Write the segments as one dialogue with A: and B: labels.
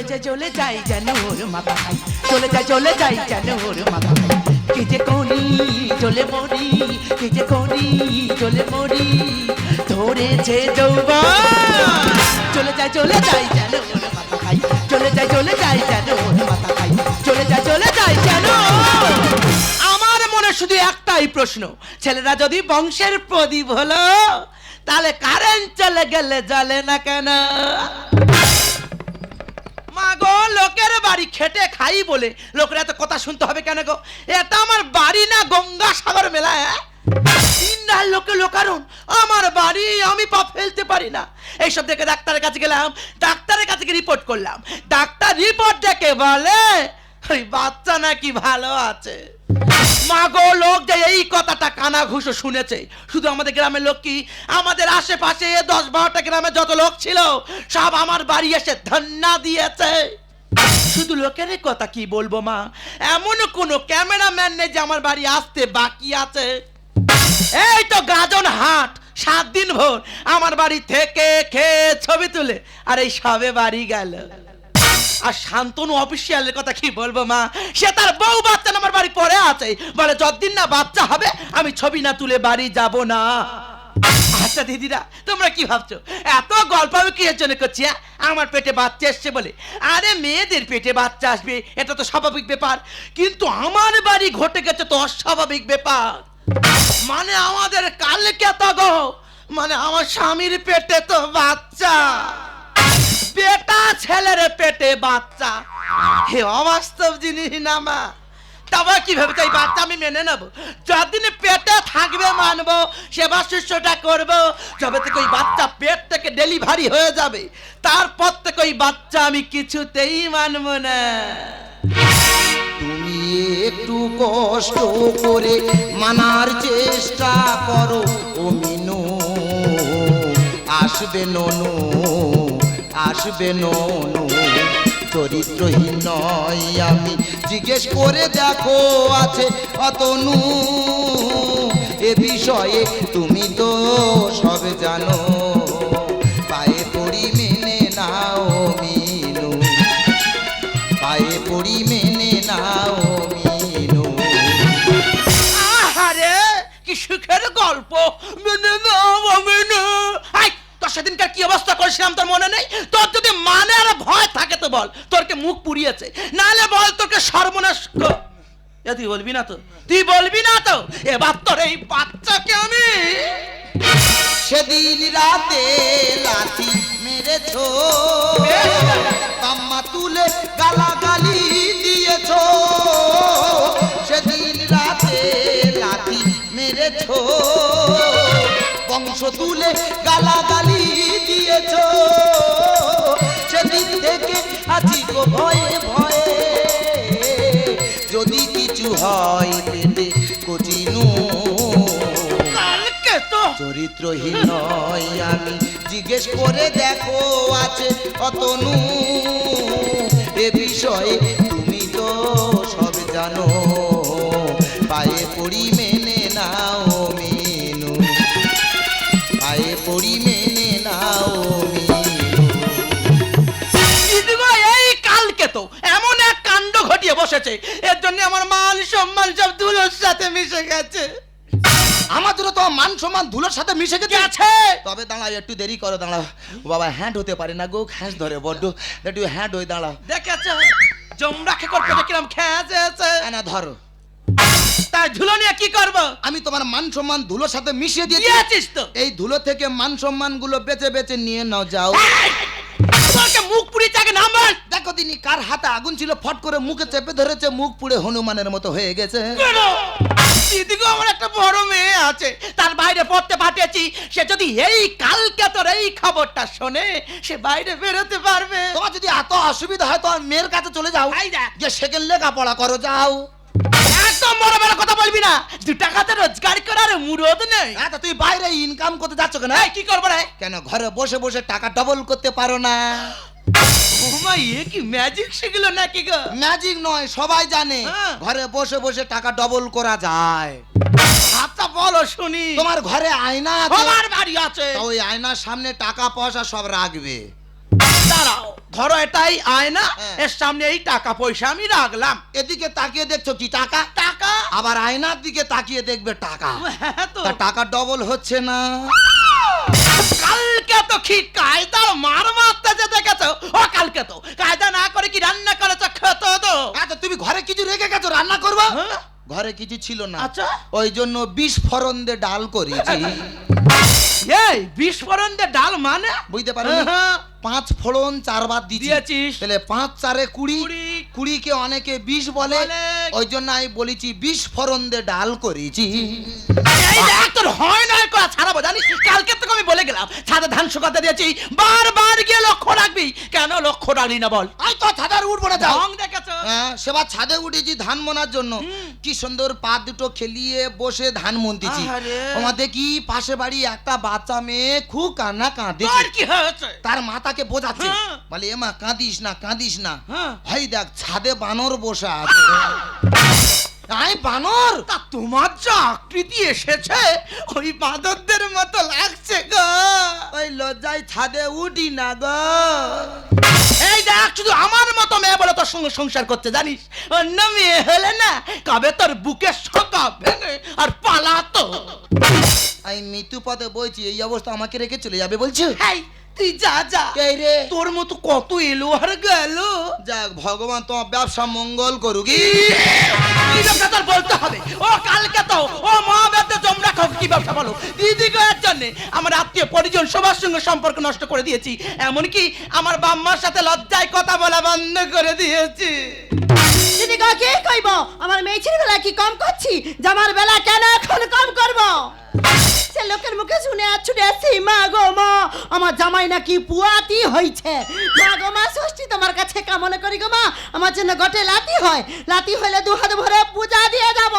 A: চলে যায় চলে যাই যেন ওর মাথা চলে যায় চলে যাই যেন ওর মাথা কি যে করি, চলে মরি, কি যে করি, চলে মরি। ধরেছে যৌবন। চলে যায় চলে যাই যেন ওর মাথা খাই চলে যায় চলে যাই যেন ওর মাথা খাই চলে যায় চলে যাই যেন আমার মনে শুধু একটাই প্রশ্ন, ছেলেরা যদি বংশের প্রদীপ হলো, তাহলে কারেন্ট চলে গেলে জ্বলে না কেন? গো লোকের বাড়ি খেটে খাই বলে। লোকের এত কথা শুনতে হবে কেন গো? এটা আমার বাড়ি না গঙ্গা সাগর মেলা হ্যাঁ? ডাল লোকে লোকারণ, আমার বাড়ি আমি পা ফেলতে পারি না। এইসব দেখে ডাক্তারের কাছে গেলাম, ডাক্তারের কাছে গিয়ে রিপোর্ট করলাম। ডাক্তার রিপোর্ট দেখে বলে, ওই বাচ্চা নাকি ভালো আছে। মাগো লোক যে এই কথাটা কানা ঘুষো শুনেছে। শুধু আমাদের গ্রামের লোক কি? আমাদের আশেপাশে দশ বারোটা গ্রামে যত লোক ছিল, সব আমার বাড়ি এসে ধন্যা দিয়েছে। শুধু লোকের কথা কি বলব মা? এমন কোনো ক্যামেরাম্যান নেই যে আমার বাড়ি আসতে বাকি আছে। এই তো গাজন হাট, সাত দিন ভোর। আমার বাড়ি থেকে খেয়ে ছবি তুলে, আর এই সবে বাড়ি গেল। আর শান্তনু অফিসিয়ালের কথা কি বলব, মা? সে তার বউ বাচ্চা আমার বাড়ি পরে আছে। বলে, যতদিন না বাচ্চা হবে, আমি ছবি না তুলে বাড়ি যাব না। আচ্ছা দিদিরা, তোমরা কি ভাবছ? এত গল্প আমি কি জন্য করছি হ্যাঁ? আমার পেটে বাচ্চা এসছে বলে। আরে, মেয়েদের পেটে বাচ্চা আসবে, এটা তো স্বাভাবিক ব্যাপার। কিন্তু আমার বাড়ি ঘটে গেছে তো অস্বাভাবিক ব্যাপার। মানে আমাদের কালকে তো মানে আমার স্বামীর পেটে তো বাচ্চা। বেটা ছেলের পেটে বাচ্চা। হে অবাস্তব জিনিস না মা। তবে কি ভেবেছে এই বাচ্চা আমি মেনে নেব? যতদিন পেটে থাকবে মানবো, সেবা শিষ্যটা করব, যবে থেকে ওই বাচ্চা পেট থেকে ডেলিভারি হয়ে যাবে, তারপর থেকে ওই বাচ্চা আমি কিছুতেই মানবো না।
B: তুমি একটু কষ্ট করে মানার চেষ্টা করো, ও মিনু। আসবে ননু আসবে ননু। চরিত্রহীন নয় আমি। জিজ্ঞেস করে দেখো আছে অতনু। এ বিষয়ে তুমি তো সব জানো। পায়ে পড়ি মেনে নাও মিনু। পায়ে পড়ি মেনে নাও মিনু।
A: আহারে, কি সুখের গল্প। মেনে নাও মেনে। সেদিনকার কি অবস্থা করেছিলাম তোর মনে নেই? তোর যদি মানে আর ভয় থাকে তো বল, তোরকে মুখ পুড়িয়েছে। নালে বল তোকে সর্বনাশ তুই বলবি না তো? তুই বলবি না তো? এবার তোর এই বাচ্চাকে আমি
B: সেদিন রাতে লাঠি মেরেছ। আম্মা তুলে গালাগালি দিয়েছ। সেদিন রাতে লাঠি মেরেছ। বংশ তুলে গালাগালি দিয়েছ। সেদিন থেকে আছি গো ভয়ে ভয়ে। যদি কিছু হয় পেটে কচিনু। চরিত্রহীন নয় আমি। জিজ্ঞেস করে দেখো আছে অতনু। এ বিষয়ে
A: বসেছে। এর জন্য আমার মান সম্মান সব ধুলোর সাথে মিশে গেছে।
B: আমাদেরও তো মান সম্মান ধুলোর সাথে মিশে গেছে।
A: গেছে
B: তবে দাঁড়াও একটু দেরি করো দাঁড়াও। বাবা হ্যান্ড হতে পারে না গো খ্যাঁস ধরে বড্ড। একটু হ্যান্ড হয়ে দাঁড়াও।
A: দেখেছ? জমরা খেকর পেটে কিরম খেয়েছে
B: না ধরো।
A: তাই ধুলো নিয়ে কি করব?
B: আমি তোমার মান সম্মান ধুলোর সাথে মিশিয়ে দিয়েছি।
A: তো।
B: এই ধুলো থেকে মান সম্মানগুলো বেঁচে বেঁচে নিয়ে নাও যাও।
A: তোকে মুখ পুড়িয়ে চাকে নাম্বার
B: দেখো দিনি কার হাতে আগুন ছিল ফট করে মুখে চেপে ধরেছে মুখ পুড়ে হনুমানের মতো হয়ে গেছে।
A: দিদিগো আমার একটা বড় মেয়ে আছে তার বাইরে পড়তে পাঠিয়েছি। সে যদি এই কালকে তোর এই খবরটা শোনে সে বাইরে বেরোতে পারবে।
B: তোমার যদি এত অসুবিধা হয় তোমার মেয়ের কাছে চলে যাও। যে সেকেন্ড লেখাপড়া করো যাও।
A: কথা বলবি না। দু টাকাতে রোজগার করার মুরদ নেই।
B: হ্যাঁ তা তুই বাইরে ইনকাম করতে যাচ্ছ কেন?
A: এই, কি করব রে?
B: কেন ঘরে বসে বসে টাকা ডবল করতে পারো না?
A: ওমা এ কি ম্যাজিক শিখলো নাকি গো?
B: ম্যাজিক নয় সবাই জানে।
A: হ্যাঁ।
B: ঘরে বসে বসে টাকা ডবল করা যায়।
A: আচ্ছা বলো শুনি।
B: তোমার ঘরে আয়না আছে।
A: আমার বাড়ি আছে।
B: তা ওই আয়নার সামনে টাকা পয়সা সব রাখবে।
A: দাঁড়াও। ধরো এটাই আয়না
B: হ্যাঁ।
A: এর সামনে এই টাকা পয়সা আমি রাখলাম।
B: এদিকে তাকিয়ে দেখছ কি টাকা?
A: টাকা?
B: আবার আয়নার দিকে তাকিয়ে দেখবে টাকা।
A: হ্যাঁ তো।
B: তা টাকা ডবল হচ্ছে না।
A: কালকে তো কি কায়দার মার মারতে যে দেখেছ? ও কালকে তো। কায়দা না করে কি রান্না করেছ খেতো তো।
B: আচ্ছা তুমি ঘরে কিছু রেখে গেছো? রান্না করব?
A: হ্যাঁ?
B: ঘরে কিছু ছিল না
A: আচ্ছা।
B: ওই জন্য বিষ ফোড়ন দিয়ে ডাল করেছি
A: এই বিস্ফোরণ দিয়ে ডাল মানে
B: বুঝতে পারো
A: হ্যাঁ।
B: পাঁচ ফোড়ন চারবার দিয়েছি
A: দিয়েছিস।
B: তাহলে পাঁচ চারে কুড়ি
A: কুড়ি।
B: কুড়িকে অনেকে বিষ বলে
A: বলে।
B: ওই জন্য আমি বলেছি বিষ ফোড়ন দিয়ে ডাল করেছি
A: এই দেখ তোর হয় না করা ছাড়াবো জানিস? কালকে তোকে আমি বলে গেলাম ছাদে ধান শুকাতে দিয়েছি বারবার গিয়ে লক্ষ্য রাখবি। কেন লক্ষ্য রাখলি না বল?
B: আই তো ছাদার উঠবো না যাও।
A: ঢং দেখেছ?
B: হ্যাঁ সেবার ছাদে উঠেছি ধান মোনার জন্য। কি সুন্দর পা দুটো খেলিয়ে বসে ধান
A: আহারে।
B: পাশে বাড়ি একটা বাচ্চা মেয়ে খুব কান্না কাঁদে।
A: তোর কি হয়েছে?
B: তার মাতাকে বোঝাচ্ছে।
A: হ্যাঁ।
B: বলে এমা কাঁদিস না কাঁদিস না।
A: হ্যাঁ।
B: ভাই দেখ ছাদে বানর বসে আছে। আই বানর?
A: তা তোমার যা আকৃতি এসেছে ওই বাঁদরদের মতো লাগছে গো।
B: ওই লজ্জায় ছাদে উঠি না গো।
A: এই দেখ শুধু আমার মতো মেয়ে বলে তোর সঙ্গে সংসার করতে জানিস? অন্য মেয়ে হলে না কবে তোর বুকে সকা ভেঙে আর পালাতো?
B: আমি মৃত্যু পথে বলছি এই অবস্থা আমাকে রেখে চলে যাবে বলছো?
A: এই তুই যা যা।
B: কে রে?
A: তোর মতো কত এলো আর গেল।
B: যাক ভগবান তোমার ব্যবসা মঙ্গল করুক।
A: কি ব্যবসা তোর বলতে হবে? ও কালকে তো ও মহাবেদে জমরা খাও কি ব্যবসা বলো? দিদি গয়ের জন্য আমার আত্মীয় পরিজন সবার সঙ্গে সম্পর্ক নষ্ট করে দিয়েছি। এমনকি আমার বাম্মার সাথে লজ্জায় কথা বলা বন্ধ করে দিয়েছি।
C: দিদি গো কি কইব? আমার মেয়েছির বেলা কি কম করছি? জামার বেলা কেন এখন কম করব? সে লোকের মুখে শুনে আর ছুটে আসছি মা গো মা আমার জামাই নাকি পুয়াতি হইছে। মা গো মা ষষ্ঠী তোমার কাছে কামনা করি গো মা আমার জন্য গটে লাতি হয়। লাতি হইলে দু হাত ভরে পূজা দিয়ে যাব।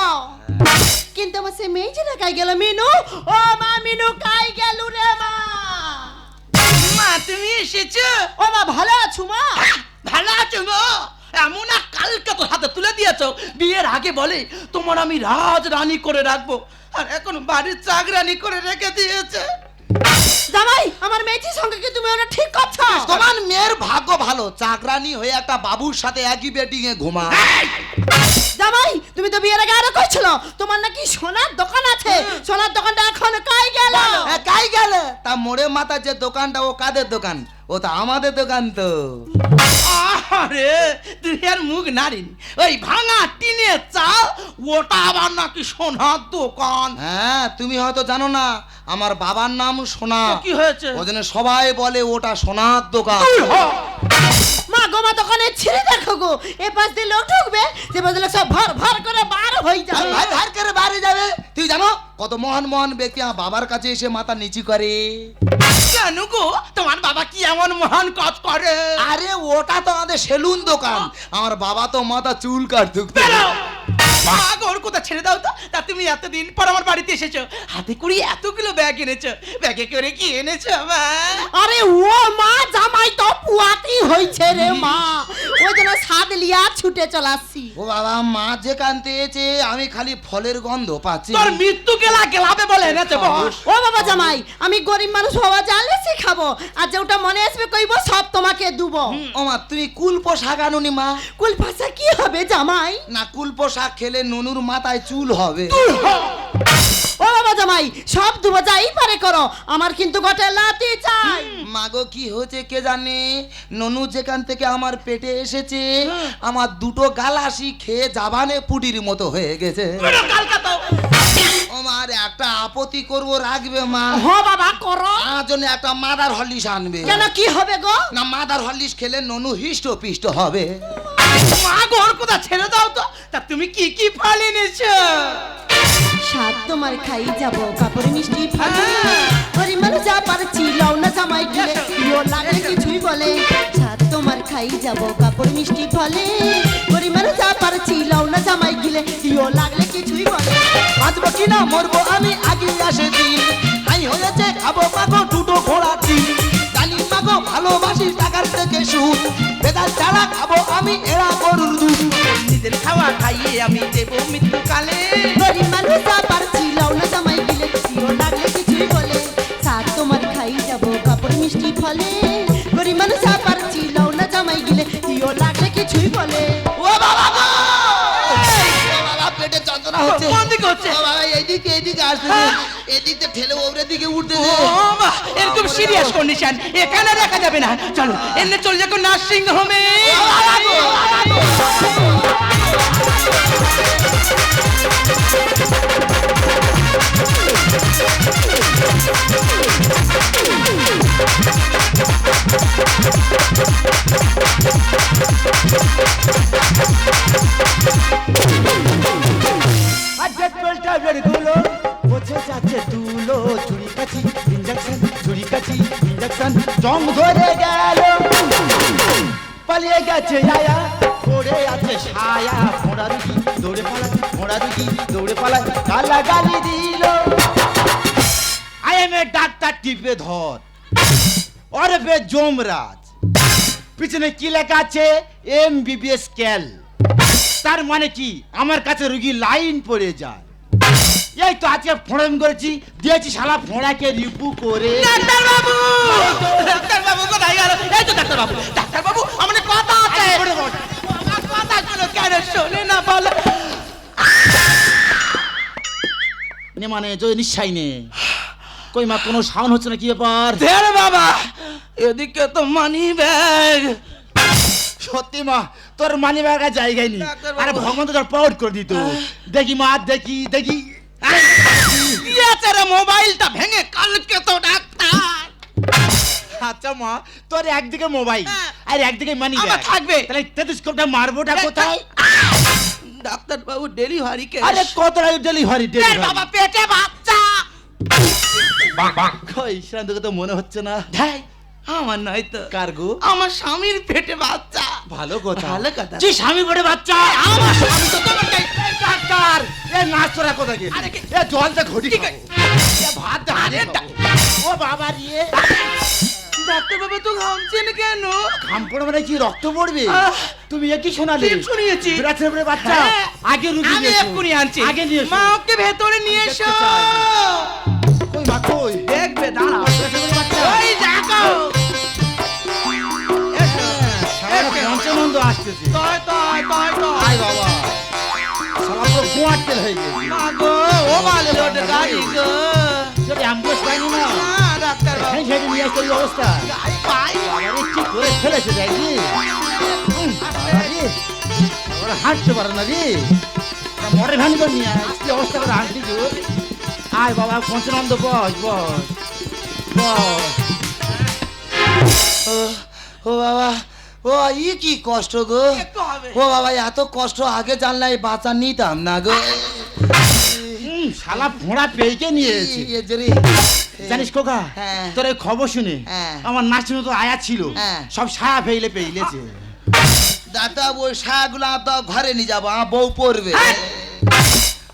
C: কিন্তু আমার সে মেয়েছিটা কাই গেল মিনু ও মা মিনু কাই গেল রে মা?
A: মা তুমি এসেছ?
C: ও মা ভালো আছো মা?
A: ভালো আছো গো এমন এক কালকে তোর হাতে তুলে দিয়েছ। বিয়ের আগে বলে তোমার আমি রাজ রানী করে রাখব। আর এখন বাড়ির চাকরানি করে রেখে দিয়েছে।
C: জামাই আমার মেয়েটির সঙ্গে কি তুমি ওটা ঠিক করছ?
B: তোমার মেয়ের ভাগ্য ভালো। চাকরানি হয়ে একটা বাবুর সাথে একই বেডিং এ ঘুমা
C: জামাই তুমি তো বিয়ের আগে আরও কইছিল তোমার নাকি সোনার দোকান আছে। সোনার দোকানটা এখন কাই গেল?
B: এ, কাই গেলে? তা মোড়ে মাথা যে দোকানটা ও কাদের দোকান? ও তো আমাদের দোকান তো।
A: আরে তুই আর মুখ নারিনি ওই ভাঙা টিনের চাল ওটা আবার নাকি সোনার দোকান?
B: হ্যাঁ তুমি হয়তো জানো না আমার বাবার নাম সোনা।
A: কি হয়েছে?
B: ওই জন্য সবাই বলে ওটা সোনার দোকান।
C: মা গোমা দোকানে ছিঁড়ে দেখো গো। এ পাশ দিয়ে লোক ঢুকবে যে বদলে সব ভর ভর করে বার হয়ে যাবে।
B: ভাই ধার করে বাইরে যাবে। তুই জানো কত মহান মহান ব্যক্তি আমার বাবার কাছে এসে মাথা নিচু করে।
A: কেন গো? তোমার বাবা কি এমন মহান কাজ করে?
B: আরে ওটা তো আমাদের সেলুন দোকান। আমার বাবা তো মাথা চুল
A: মা গো, ওর কথা ছেড়ে দাও তো? তা তুমি এতদিন পর আমার বাড়িতে এসেছ। হাতে করে এতগুলো ব্যাগ এনেছো। ব্যাগে করে কি এনেছো মা?
C: আরে ও মা জামাই তো পুয়াতি হইছে রে মা। ওই জন্য সাদ লিয়া ছুটে চলাচ্ছি।
B: ও বাবা মা যে কানতে এসে আমি খালি ফলের গন্ধ পাচ্ছি।
A: তোর মৃত্যু গেলা গেলাবে বলে এনেছে বস
C: ও বাবা জামাই আমি গরিব মানুষ হওয়া জানলে শিখাবো আর যেটা মনে আসবে কইব সব তোমাকে দুবো।
B: ও মা তুমি কুল পোশাক আনুনি মা।
C: কুল ভাষা কি হবে জামাই?
B: না কুল পোশাক খেলে নুনুর মাথায় চুল হবে।
C: ও বাবা জামাই সব যাই পারে করো। আমার কিন্তু গটে লাতি চাই।
B: মাগো কি হয়েছে কে জানে? ননু যেখান থেকে আমার পেটে এসেছে আমার দুটো গালাসি খেয়ে জাবানে পুটির মতো হয়ে গেছে।
A: বেরো কালকা তো
B: ও একটা আপত্তি করব রাখবে মা?
C: হ বাবা করো।
B: আমার জন্য একটা মাদার হলিস আনবে।
C: কেন কি হবে গো?
B: না মাদার হলিস খেলে ননু হিষ্ট পিষ্ট হবে।
A: মা গো কথা ছেড়ে দাও তো? তা তুমি কি কি ফল এনেছো?
C: সাত তোমার খাই যাব কাপড় মিষ্টি ফাটে।
A: হ্যাঁ।
C: যা পারছি লও না জামাই গিলে ইও লাগে কিছুই বলে। সাত তোমার খাই যাব কাপড় মিষ্টি ফলে। গরিব যা পারছি লও না
B: আমি
A: দেব মৃত্যুকালে।
C: গরিব মানুষ আবার ছিলাও না জামাই গিলে ছিল লাগলে কিছুই বলে। সার তোমার খাই যাব কাপড় মিষ্টি ফলে। গরিব মানুষ আবার ছিলাও না
B: জামাই গিলে ছিল লাগলে
A: কিছুই
B: বলে। ও বাবা বাবা পেটে
A: এইদিকে
B: এইদিকে
A: আসছে এরকম সিরিয়াস কন্ডিশন এখানে রাখা যাবে না। চলো এমনি চলে যাকো নার্সিং হোমে
D: আজকে ছায়া দৌড়ে পালায় দৌড়ে পালায় গালা গালি দিল। আই এম এ ডাক্তার টিপে ধর জমরাজ পিছনে কি লেখা আছে? এম বিবিএস ক্যাল। তার মানে কি? আমার কাছে রুগী লাইন পড়ে যায়। এই তো আজকে ফোড়ন করেছি দিয়েছি শালা ফোড়াকে রিপু করে।
A: ডাক্তার বাবু ডাক্তার বাবু কোথায় গেল? এই তো ডাক্তার বাবু ডাক্তার বাবু কথা আছে। কেন শোনে না বলো?
D: নে মানে যদি নিশ্চয় নে। কই মা কোনো সাউন্ড হচ্ছে না কি ব্যাপার?
A: ধের বাবা এদিকে তো মানি ব্যাগ
D: সত্যি মা তোর মানি ব্যাগের জায়গায় নেই। আরে ভগবান তো তোর পাউট করে দিত। দেখি মা দেখি দেখি।
A: রে মোবাইলটা ভেঙে কালকে তো ডাক্তার।
D: আচ্ছা মা? তোর একদিকে মোবাইল
A: হ্যাঁ।
D: আর একদিকে মানি
A: আমার থাকবে।
D: তাহলে টেলিস্কোপটা মারবোটা কোথায়?
A: ডাক্তার বাবু ডেলিভারি কে?
D: আরে কত রায় ডেলিভারি ডেলিভারি
A: বাবা পেটে বাচ্চা।
D: কই সেখান তো মনে হচ্ছে না।
A: ঢাই আমার নয় তো।
D: কার্গো?
A: আমার স্বামীর পেটে বাচ্চা।
D: ভালো কথা।
A: ভালো কথা।
D: তুই স্বামী করে বাচ্চা?
A: আমার স্বামী তো তোমার
D: ডাক্তার! এ নাচ তোরা কোথা গিয়ে এ জলটা ঘটি ভাত
A: আরে
D: ও বাবা রে।
A: ডাক্তার বাবু তো ঘামছেন কেন?
D: ঘাম পড়ে মানে কি? রক্ত পড়বে? তুমি এ কি শোনালে?
A: শুনিয়েছি।
D: বিরাটের উপরে বাচ্চা।
A: হ্যাঁ।
D: আগে রুগী
A: আমি এক্ষুনি আনছি।
D: আগে নিয়ে
A: মা ওকে ভেতরে নিয়ে এসো।
D: কই মা কই?
A: দেখবে
D: উপরে বাচ্চা।
A: ওই দেখো। এসো।
D: পঞ্চানন্দ আসতেছে।
A: তয় তয় তয় তয়।
D: আয় বাবা। সারা পুরো গোয়ার তেল হয়ে গেছে।
A: মা গো ও বালে লোট গাড়ি গো।
D: যদি অ্যাম্বুলেন্স পাইনি না
A: ডাক্তার বাবু।
D: সেই নিয়ে আসতে অবস্থা
A: পাই
D: আরে কি করে ফেলেছে দেখি ওরা হাঁটতে পারে না রে। মরে ভ্যান করে নিয়ে কি অবস্থা করে হাঁটলি তোর আয় বাবা পঞ্চানন্দ বস বস বস।
B: ও ও বাবা ও ই কি কষ্ট গো। ও বাবা এত কষ্ট আগে জানলে বাচ্চা নিতাম না গো।
D: শালা ফোঁড়া পেয়েকে নিয়ে
B: এ যে রে।
D: জানিস কোকা
B: হ্যাঁ।
D: তোর এই খবর শুনে
B: হ্যাঁ।
D: আমার নাচের তো আয়া ছিল
B: হ্যাঁ।
D: সব ছায়া ফেলে পেইলেছে
B: দাদা ওই শাগুলা তো ঘরে নিয়ে যাব আমার বউ পড়বে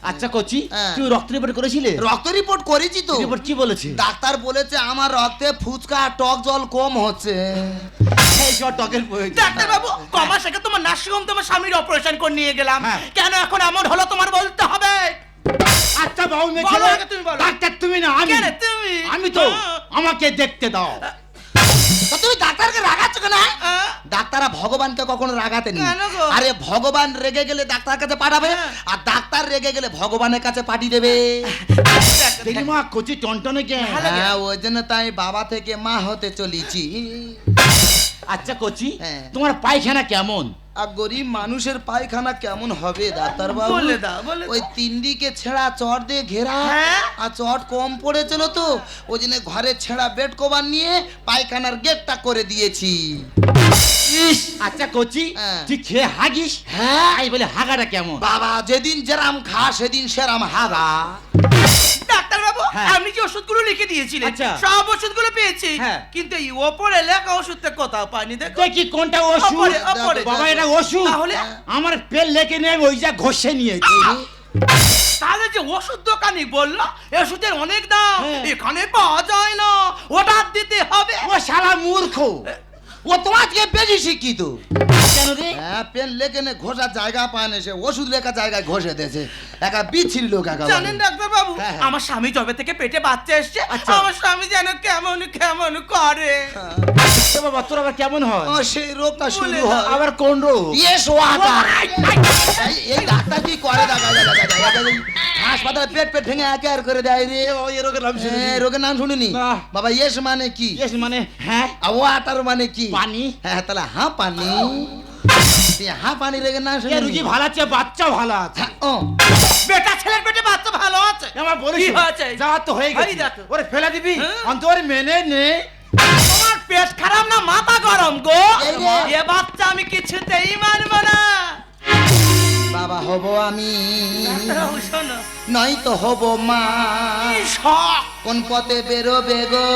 D: আচ্ছা কচি
B: হ্যাঁ।
D: তুই রক্ত রিপোর্ট করেছিলে
B: রক্ত রিপোর্ট করেছি তো
D: রিপোর্ট কি বলেছে
B: ডাক্তার বলেছে আমার রক্তে ফুচকা আর টক জল কম হচ্ছে
D: এই জ্বর টকের প্রয়োজন।
A: ডাক্তার বাবু কমাস আগে তোমার নার্সিং হোম তোমার স্বামীর অপারেশন করে নিয়ে গেলাম
D: হ্যাঁ।
A: কেন এখন এমন হলো তোমার বলতে হবে
D: আচ্ছা বাবু
A: বলো আগে তুমি বলো।
D: ডাক্তার তুমি না আমি
A: কেন তুমি?
D: আমি তো। আমাকে দেখতে দাও।
B: তা তুমি ডাক্তারকে রাগাচ্ছ কেন
A: আহ,
B: ডাক্তাররা ভগবানকে কখনো রাগাতে নি
A: কেন গো?
B: আরে ভগবান রেগে গেলে ডাক্তার কাছে পাঠাবে
A: হ্যাঁ।
B: আর ডাক্তার রেগে গেলে ভগবানের কাছে পাঠিয়ে দেবে।
D: দেখি মা কচি টনটনে কে?
B: হ্যাঁ ওই জন্য তাই বাবা থেকে মা হতে চলেছি।
D: আচ্ছা কচি
B: হ্যাঁ।
D: তোমার পায়খানা কেমন?
B: আর গরিব মানুষের পায়খানা কেমন হবে ডাক্তার বাবু?
A: বলে দাও, বলে
B: ওই তিন দিকে ছেঁড়া চট দিয়ে ঘেরা
A: হ্যাঁ।
B: আর চট কম পড়েছিল তো ওই জন্য ঘরে ছেঁড়া বেড কভার নিয়ে পায়খানার গেটটা করে দিয়েছি।
D: ইস আচ্ছা কচি
B: হ্যাঁ।
D: তুই খেয়ে হাগিস?
B: হ্যাঁ।
D: বলে হাগাটা কেমন?
B: বাবা যেদিন যেরাম খা সেদিন সেরাম হাগা।
A: ডাক্তার বাবু
D: হ্যাঁ।
A: আপনি যে ওষুধগুলো লিখে দিয়েছিলেন
D: আচ্ছা।
A: সব ওষুধগুলো পেয়েছি
D: হ্যাঁ।
A: কিন্তু এই ওপরে লেখা ওষুধটা কোথাও পাইনি দেখো
D: দেখি কোনটা ওষুধ
A: ওপরে, ওপরে।
D: বাবা এটা ওষুধ
A: তাহলে?
D: আমার পেল লেখে নেই ওই যা ঘষে নিয়েছে
A: তাহলে যে ওষুধ দোকানি বলল ওষুধের অনেক দাম
D: হ্যাঁ।
A: এখানে পাওয়া যায় না অর্ডার দিতে হবে
D: ও শালা মূর্খ
B: ও তোমার থেকে বেশি শিক্ষিত
D: কেন রে?
B: হ্যাঁ পেন লেখে নে ঘষার জায়গা পায় না সে ওষুধ লেখা জায়গায় ঘষে দিয়েছে একা বিচ্ছিরি লোক একা
A: জানেন ডাক্তার বাবু
B: হ্যাঁ, হ্যাঁ।
A: আমার স্বামী জবে থেকে পেটে বাচ্চা এসছে
D: আচ্ছা।
A: আমার স্বামী যেন কেমন কেমন করে।
D: বাবা তোর আবার কেমন হয়?
B: সেই রোগটা শুরু হয়।
D: আবার কোন রোগ?
B: ইয়েস ওয়াটার এই- ডাক্তার কি করে? দেখা যায় হাসপাতালে পেট পেট ভেঙে একে আর করে দেয় রে।
D: ও এই রোগের নাম।
B: হ্যাঁ, রোগের নাম শুনিনি। বাবা ইয়েস মানে কি?
D: Yes, মানে হ্যাঁ।
B: ওয়াটার মানে কি?
D: পানি।
B: হ্যাঁ তাহলে হ্যাঁ পানি হ্যাঁ পানি রেগে না শুনি
D: রুগী ভালো আছে বাচ্চা ভালো আছে।
B: ও।
A: বেটা ছেলের পেটে বাচ্চা ভালো আছে।
D: আমার বলিস যা তো হয়ে গেছে। ওরে ফেলে দিবি?
A: হ্যাঁ।
D: মেনে নে।
A: তোমার পেট খারাপ না মাথা গরম গো। এ বাচ্চা আমি কিছুতেই মানব না।
B: বাবা হব আমি। নয় তো হব মা। কোন পথে বেরোবে গো?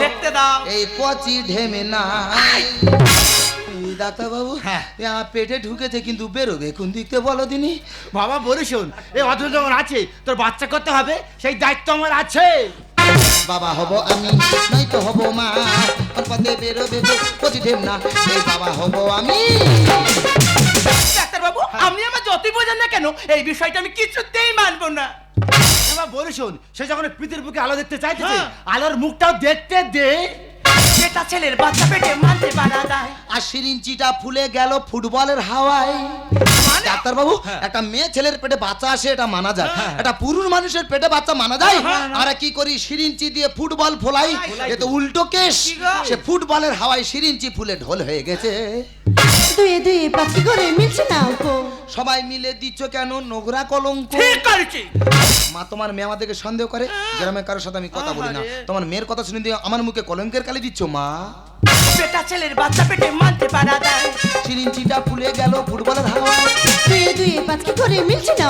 A: দেখতে দাও।
B: এই পচি ঢেমে নাই। ডাক্তার বাবু
D: হ্যাঁ।
B: আমার পেটে ঢুকেছে কিন্তু বেরোবে। কোন দিকতে বলো দিনি?
D: বাবা বলিস শোন এই অথচ আছে তোর বাচ্চা করতে হবে সেই দায়িত্ব আমার আছে।
B: বাবা হব আমি হব মা পথে বেরোবে না এই বাবা হব আমি।
A: ডাক্তারবাবু আপনি আমার যতই বোঝেন না কেন? এই বিষয়টা আমি কিছুতেই মানবো না।
D: এবার বলিস শোন সে যখন পৃথিবীর বুকে আলো দেখতে চাইতেছে
A: হ্যাঁ।
D: আলোর মুখটাও দেখতে দে।
A: ছেলের বাচ্চা পেটে মানতে পারা যায়।
B: আর সিরিঞ্চিটা ফুলে গেল ফুটবলের হাওয়ায়। ডাক্তার বাবু একটা মেয়ে ছেলের পেটে বাচ্চা আসে এটা মানা যায়। একটা পুরুষ মানুষের পেটে বাচ্চা মানা যায়? আমরা কি করি সিরিঞ্চি দিয়ে ফুটবল ফোলাই? এ তো উল্টো কেস সে ফুটবলের হাওয়ায় সিরিঞ্চি ফুলে ঢোল হয়ে গেছে।
C: দুয়ে দুয়ে পাখি করে মিলছে না
B: সবাই মিলে দিচ্ছ কেন নোংরা কলঙ্ক?
A: ঠিক করেছি।
B: মা তোমার মেয়ে আমাদেরকে সন্দেহ করে? গ্রামে কারোর সাথে আমি কথা বলি না। তোমার মেয়ের কথা শুনে দিয়ে আমার মুখে কলঙ্কের কালি দিচ্ছ মা?
A: বেটা ছেলের বাচ্চা পেটে মানতে পারা যায়।
B: চিরিঞ্চিটা ফুলে গেল ফুটবলের হাওয়া।
C: দুই দুই পাঁচ কি করে মিলছে না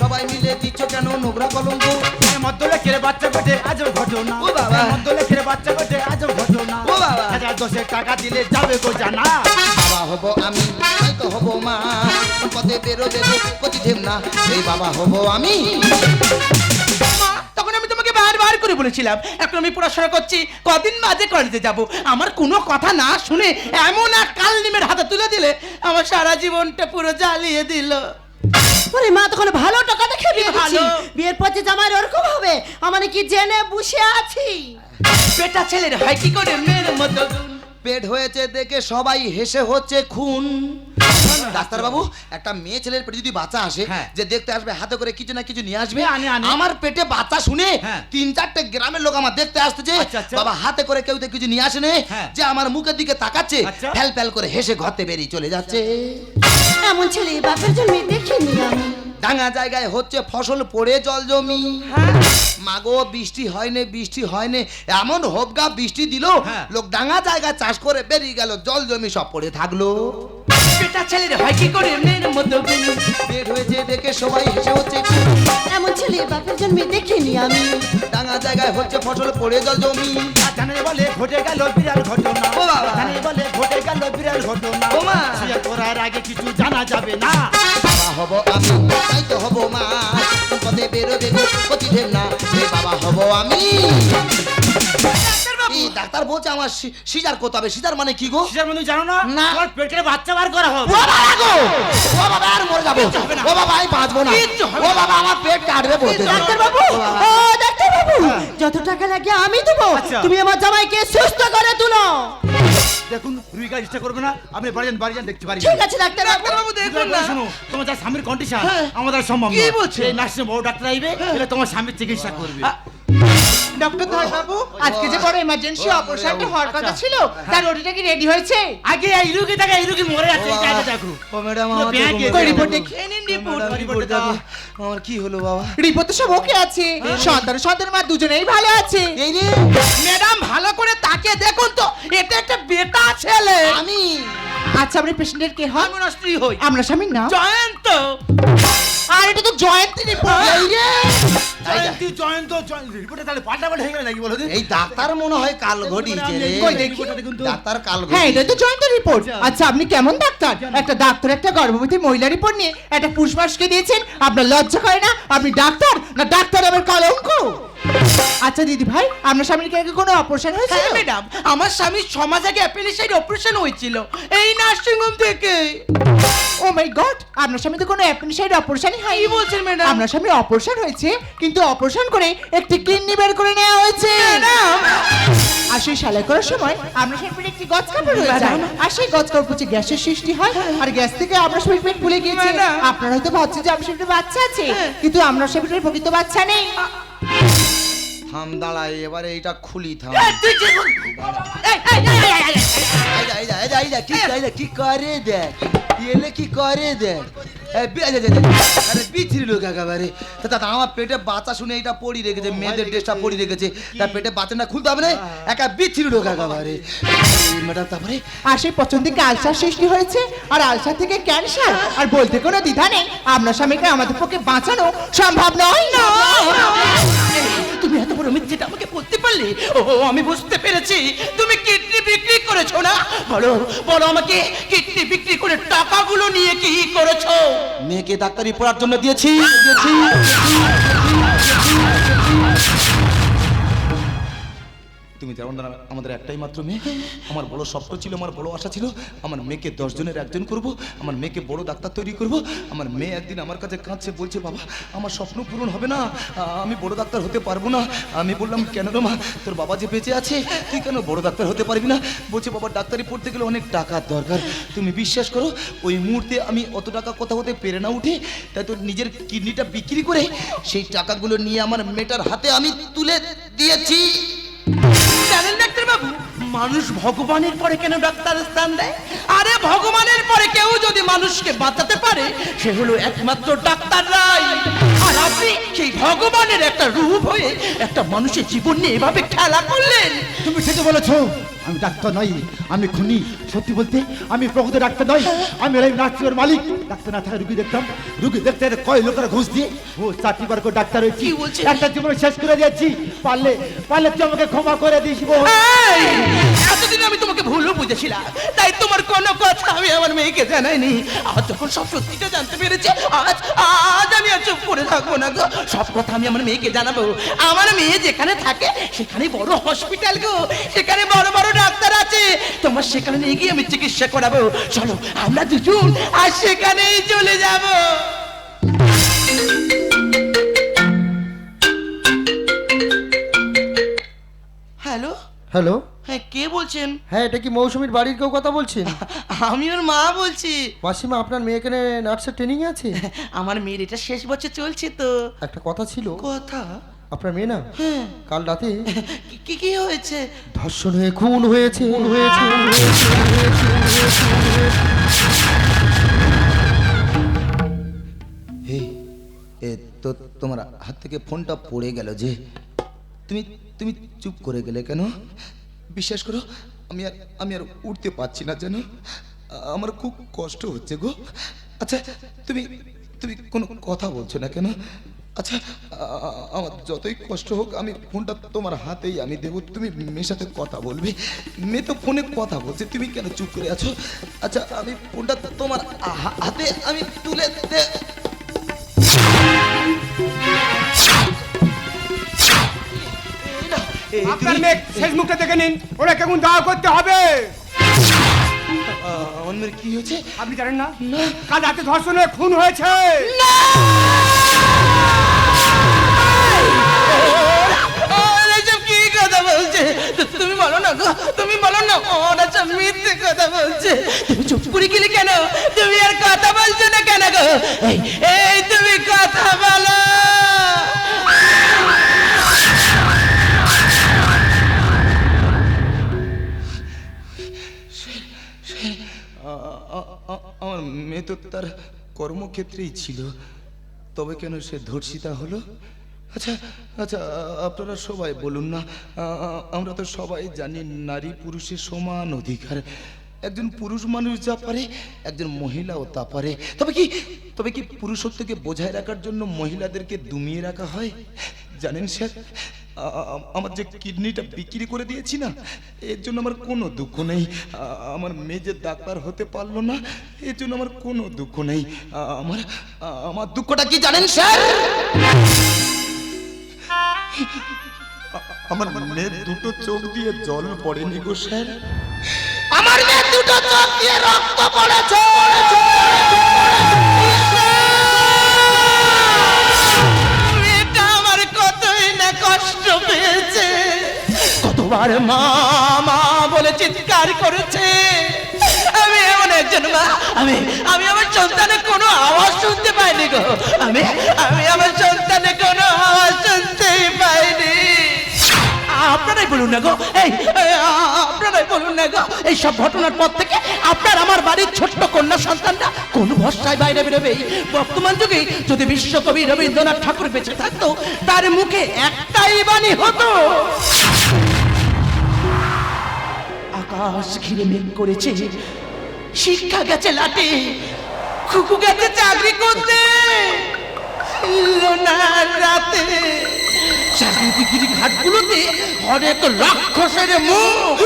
B: সবাই মিলে দিচ্ছ কেন নোংরা কলঙ্ক?
D: মধ্যলেখের বাচ্চা পেটে আজও ঘটনা।
B: ও বাবা।
D: মধ্যলেখের বাচ্চা পেটে আজও ঘটনা।
B: ও বাবা।
D: হাজার দশেক টাকা দিলে যাবে গো জানা।
B: বাবা হব আমি হয়তো হব মা। পথে বেরোবে কচি ঢেম না। এই বাবা হব আমি।
A: তখন আমি তোমাকে বারবার করে বলেছিলাম এখন আমি পড়াশোনা করছি কদিন বাদে কলেজে যাব। আমার কোনো কথা না শুনে এমন এক কাল নিমের হাতে তুলে দিলে আমার সারা জীবনটা পুরো জ্বালিয়ে দিল।
C: ওরে মা তখন ভালো টাকা দেখে বিয়ে
A: ভালো।
C: দিচ্ছি বিয়ের পর যে জামাই ওরকম হবে আমার কি জেনে বসে আছি?
A: বেটা ছেলের হাই কি করে মেয়ের মতো?
B: পেট হয়েছে দেখে সবাই হেসে হচ্ছে খুন। ডাক্তার বাবু একটা মেয়ে ছেলের পেটে যদি বাচ্চা আসে
D: হ্যাঁ।
B: যে দেখতে আসবে হাতে করে কিছু না কিছু নিয়ে আসবে
D: হ্যাঁ।
B: আমার পেটে বাচ্চা শুনে
D: হ্যাঁ।
B: তিন চারটে গ্রামের লোক আমার দেখতে আসতেছে
D: আচ্ছা, আচ্ছা।
B: বাবা হাতে করে কেউ তো কিছু নিয়ে আসে। যে আমার মুখের দিকে তাকাচ্ছে
D: আচ্ছা।
B: ফ্যাল ফ্যাল করে হেসে ঘরতে বেরিয়ে চলে যাচ্ছে
C: এমন ছেলে বাপের জন্মে দেখিনি আমি
B: ডাঙা জায়গায় হচ্ছে ফসল পড়ে জল জমি মাগো বৃষ্টি হয়নি বৃষ্টি হয়নি এমন হোপগা বৃষ্টি দিল। লোক ডাঙা জায়গায় চাষ করে বেরিয়ে গেল জল জমি সব পড়ে থাকল
A: বেটা ছেলের হয় কি করে? মেয়ের মতো গুণ?
B: বের হয়েছে দেখে সবাই হেসে হচ্ছে
C: এমন ছেলে বাপের জন্মে দেখিনি আমি।
B: ডাঙা জায়গায় হচ্ছে ফসল পড়ে জল জমি।
D: জানে বলে ঘটে গেল বিরাট ঘটনা।
B: ও বাবা।
D: জানে বলে ঘটে গেল বিরাট ঘটনা।
B: ও মা।
D: বিয়ে করার আগে কিছু জানা যাবে না।
B: বাবা হব আমি তাই তো হব মা। পদে বেরোবে গো প্রতি না। বাবা হব আমি। ডাক্তার বলছে আমার সিজার করতে হবে। সিজার মানে কি গো?
D: কিসের মধ্যে জানো না?
B: না।
D: তোমার পেটের বাচ্চা বার করা হবে।
B: ও বাবা গো! ও বাবা আর মরে যাব। ও বাবা আমি বাঁচবো না। ও বাবা আমার পেট কাটবে বলতে
C: ডাক্তার বাবু ও ডাক্তার বাবু যত টাকা লাগে আমি দেবো।
D: আচ্ছা।
C: তুমি আমার জামাইকে সুস্থ করে তুলো।
D: দেখুন রুই কাজ চেষ্টা করবে না। আপনি বাড়ি যান বাড়ি যান দেখতে পারি।
C: ঠিক আছে ডাক্তার বাবু।
A: ডাক্তারবাবু দেখুন না।
D: শুনো। তোমার যা স্বামীর কন্ডিশন আমাদের সম্ভব
A: কি বলছে?
D: নার্সিং বড় ডাক্তার আইবে এটা তোমার স্বামীর চিকিৎসা করবে।
E: ডক্টর ধর বাবু আজকে যে বড় ইমার্জেন্সি অপারেশনটা হওয়ার কথা
D: আচ্ছা।
E: ছিল তার ওটিটা কি রেডি হয়েছে?
D: আগে এই রুগী থাকে এই রুগী মরে যাচ্ছে এই দেখো।
B: ও ম্যাডাম আমার
E: কই রিপোর্ট দেখি।
A: নিন রিপোর্ট
D: রিপোর্ট।
B: আমার কি হলো বাবা?
E: রিপোর্ট তো সব ওকে আছে। সন্তান সন্তান মা দুজনেই ভালো আছে।
B: এই রে
A: ম্যাডাম ভালো করে তাকিয়ে দেখুন তো এটা একটা বেটা ছেলে।
B: আমি।
E: আচ্ছা আপনি পেশেন্টের কে হন
A: আমি ওনার স্ত্রী হই।
E: আমরা স্বামীর নাম?
A: জয়ন্ত।
E: আর এটা তো জয়ন্তী রিপোর্ট
B: এই রে?
D: জয়ন্তী জয়ন্ত রিপোর্টে তাহলে পাল্টা পাল্টা হয়ে গেল নাকি বলো
B: এই ডাক্তার মনে হয় কাল রে।
E: কই দেখি।
D: দেখুন
B: ডাক্তার কাল
E: হ্যাঁ এটা তো জয়ন্ত রিপোর্ট আচ্ছা। আপনি কেমন ডাক্তার? একটা ডাক্তার একটা গর্ভবতী মহিলা রিপোর্ট নিয়ে একটা মানুষকে দিয়েছেন। আপনার লজ্জা করে না? আপনি ডাক্তার না ডাক্তার আবার কলঙ্ক আচ্ছা দিদি ভাই আপনার স্বামীর কি আগে কোনো অপারেশন হয়েছিল?
A: হ্যাঁ ম্যাডাম আমার স্বামীর সমাজ আগে অ্যাপেন্ডিসাইড অপারেশন হয়েছিল এই নার্সিং হোম থেকে।
E: ও মাই গড আপনার স্বামী তো কোনো অ্যাপেন্ডিসাইড অপারেশনই হয়
A: কি বলছেন, ম্যাডাম?
E: আপনার স্বামী অপারেশন হয়েছে কিন্তু অপারেশন করে একটি কিডনি বের করে নেওয়া হয়েছে। আর সেই সেলাই করার সময় আপনার শরীরে একটি গজ কাপড় হয়ে যায়। আর সেই গজ কাপড় হচ্ছে গ্যাসের সৃষ্টি হয়। আর গ্যাস থেকে আপনার শরীর পেট ফুলে গিয়েছে।
A: ম্যাডাম।
E: আপনারা হয়তো ভাবছেন যে আপনার শরীরে বাচ্চা আছে কিন্তু আপনার শরীরে প্রকৃত বাচ্চা নেই।
B: থাম দাঁড়াই এবারে এইটা খুলি থাম কি করে দেখ এলে কি করে দেখ বিচ্ছিরি লোক একেবারে তা আমার পেটে বাচ্চা শুনে এটা পড়ি রেখেছে মেয়েদের ড্রেসটা পড়ি রেখেছে। তার পেটে বাচ্চা না খুলতে হবে না? একা বিচ্ছিরি লোক একেবারে ম্যাডাম তারপরে?
E: আর সেই পচন থেকে আলসার সৃষ্টি হয়েছে? আর আলসার থেকে ক্যান্সার আর বলতে কোনো দ্বিধা নেই? আপনার স্বামীকে আমাদের পক্ষে বাঁচানো সম্ভব নয় না।
A: তুমি এত বড় মিথ্যেটা আমাকে বলতে পারলে? ও আমি বুঝতে পেরেছি। তুমি কিডনি বিক্রি করেছ না? বলো বলো আমাকে কিডনি বিক্রি করে টাকাগুলো নিয়ে কি করেছ?
B: মেয়েকে ডাক্তারি পড়ার জন্য দিয়েছি দিয়েছি যেমন আমাদের একটাই মাত্র মেয়ে, আমার বড় স্বপ্ন ছিল, আমার বড় আশা ছিল, আমার মেয়েকে দশ জনের একজন করব, আমার মেয়েকে বড় ডাক্তার তৈরি করব, আমার মেয়ে একদিন আমার কাছে কাঁদছে, বলছে, বাবা, আমার স্বপ্ন পূরণ হবে না, আমি বড় ডাক্তার হতে পারব না। আমি বললাম, কেন রে মা, তোর বাবা যে বেঁচে আছে, তুই কেন বড় ডাক্তার হতে পারবি না? বলছে, বাবা, ডাক্তারি পড়তে গেলে অনেক টাকার দরকার, তুমি বিশ্বাস করো, ওই মুহূর্তে আমি অত টাকা কথা হতে পেরে না উঠে, তাই তোর নিজের কিডনিটা বিক্রি করে, সেই টাকাগুলো নিয়ে আমার মেয়েটার হাতে আমি তুলে দিয়েছি।
A: জানেন ডাক্তার বাবু মানুষ ভগবানের পরে কেন ডাক্তার স্থান দেয়? আরে ভগবানের পরে কেউ যদি মানুষকে বাঁচাতে পারে সে হলো একমাত্র ডাক্তাররাই আর আপনি সেই ভগবানের একটা রূপ হয়ে একটা মানুষের জীবন নিয়ে এভাবে খেলা করলেন।
D: তুমি ঠিকই বলেছ। আমি ডাক্তার নই আমি খুনি। সত্যি বলতে আমি প্রকৃত ডাক্তার নই। আমি ওই নার্সিংয়ের মালিক। ডাক্তার না থাকা রুগী দেখতাম। রুগী দেখতে কয় লোকের ঘুষ দিয়ে ও চাকরি বার করে ডাক্তার হয়েছি? একটা জীবন শেষ করে দিয়েছি। পারলে পারলে তুই আমাকে ক্ষমা করে দিস। বউ।
A: এতদিন আমি তোমাকে ভুলও বুঝেছিলাম। তাই তোমার কোনো কথা আমি আমার মেয়েকে জানাইনি। আজ যখন সব সত্যিটা জানতে পেরেছি আজ আজ আমি আর চুপ করে থাকব না গো। সব কথা আমি আমার মেয়েকে জানাব। আমার মেয়ে যেখানে থাকে সেখানে বড় হসপিটাল গো। সেখানে বড় বড় ডাক্তার আছে। তোমার সেখানে নিয়ে গিয়ে আমি চিকিৎসা করাবো। চলো আমরা দুজন আর সেখানেই চলে যাব। হ্যালো?
B: হ্যালো?
A: হ্যাঁ কে বলছেন?
B: হ্যাঁ এটা কি মৌসুমীর বাড়ির কেউ কথা বলছেন?
A: আমি ওর মা বলছি।
B: মাসিমা আপনার মেয়ে এখানে নার্সের ট্রেনিং আছে?
A: আমার মেয়ের এটা শেষ বছর চলছে তো।
B: একটা কথা ছিল।
A: কথা?
B: আপনার মেয়ে না? কাল রাতে
A: কি- কি হয়েছে?
B: ধর্ষণ হয়ে খুন হয়েছে। খুন হয়েছে এই এ তো তোমার হাত থেকে ফোনটা পড়ে গেল যে। তুমি তুমি চুপ করে গেলে কেন? বিশ্বাস করো, আমি আর আমি আর উঠতে পারছি না জানো। আমার খুব কষ্ট হচ্ছে গো। আচ্ছা তুমি তুমি কোনো কথা বলছো না কেন? আচ্ছা আমার যতই কষ্ট হোক, আমি ফোনটা তোমার হাতেই আমি দেবো। তুমি মেয়ের সাথে কথা বলবে। মেয়ে তো ফোনে কথা বলছে। তুমি কেন চুপ করে আছো? আচ্ছা আমি ফোনটা তোমার হাতে আমি তুলে দে।
F: আপনার মেয়ে শেষ মুখটা দেখে নিন। ওরা কেমন দাওয়া করতে হবে।
B: আমার মেয়ের কি হয়েছে?
F: আপনি জানেন না? কাল রাতে ধর্ষণে খুন হয়েছে।
A: কি কথা বলছে? তু- তুমি বলো না গো তুমি বলো না। ওরা সব মিথ্যে কথা বলছে। তুমি চুপ করে গেলে কেন? তুমি আর কথা বলছো না কেন গো? এই এই তুমি কথা বলো।
B: আমার মেয়ে তো তার কর্মক্ষেত্রেই ছিল। তবে কেন সে ধর্ষিতা হলো? আচ্ছা আচ্ছা আপনারা সবাই বলুন না। আমরা তো সবাই জানি নারী পুরুষের সমান অধিকার। একজন পুরুষ মানুষ যা পারে, একজন মহিলাও তা পারে। তবে কি তবে কি পুরুষত্বকে বোঝায় রাখার জন্য মহিলাদেরকে দুমিয়ে রাখা হয়? জানেন স্যার? আমার যে কিডনিটা বিক্রি করে দিয়েছি না এর জন্য আমার কোনো দুঃখ নেই। আমার মেয়ে যে ডাক্তার হতে পারল না এর জন্য আমার কোনো দুঃখ নেই। আমার আমার দুঃখটা কি জানেন স্যার? আমার মেয়ের দুটো চোখ দিয়ে জল পড়েনি গো স্যার। আমার মেয়ের দুটো চোখ দিয়ে রক্ত পড়েছে।
A: আর মা মা বলে চিৎকার করেছে। আমি এমন একজন মা আমি আমি আমার সন্তানের কোনো আওয়াজ শুনতে পাইনি গো। আমি আমি আমার সন্তানের কোনো আওয়াজ শুনতেই পাইনি। আপনারাই বলুন না গো এই, আপনারাই বলুন না গো এই সব ঘটনার পর থেকে আপনার আমার বাড়ির ছোট্ট কন্যা সন্তানটা কোন ভরসায় বাইরে বেরোবে? বর্তমান যুগে যদি বিশ্বকবি রবীন্দ্রনাথ ঠাকুর বেঁচে থাকতো তার মুখে একটাই বাণী হতো। আকাশ ঘিরে মেঘ করেছে। শিক্ষা গেছে লাটে, খুকু গেছে চাকরি করতে। রাতে চারিদিকে ঘাটগুলোতে অনেক রাক্ষসের মুখ।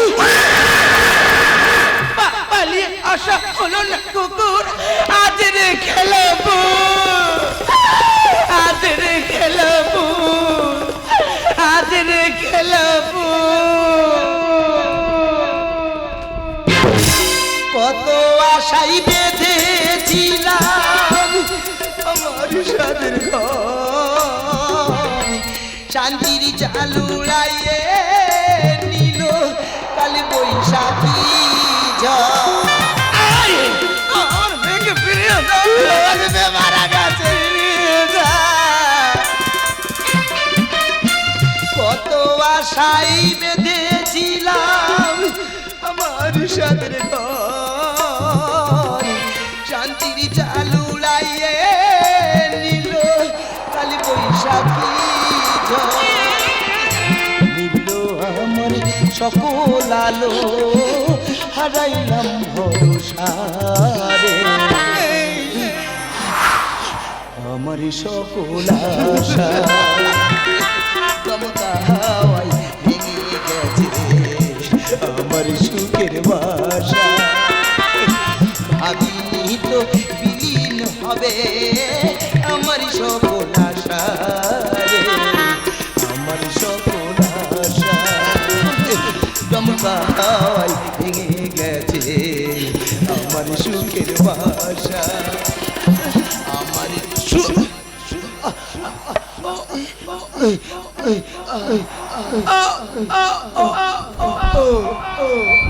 A: পালিয়ে আসা হলো না কুকুর। আজ রে খেলাবো। আজ রে খেলাবো। আজ রে খেলাবো।
B: সাদের ঘর শান্তির চালুড়াইয়ে নিল কাল বৈশাখী
A: আমার মেয়েকে ফিরিয়ে
B: মারা গেছে। কত আশাই বেঁধেছিলাম আমার সাদের ঘর সকল হারাইলাম ভরসারে আমার সকল আশা হাওয়ায় ভেঙে গেছে আমার সুখের বাসা হাওয়ায় ভেঙে গেছে আমার সুখের বাসা আমার সুখ
A: তো-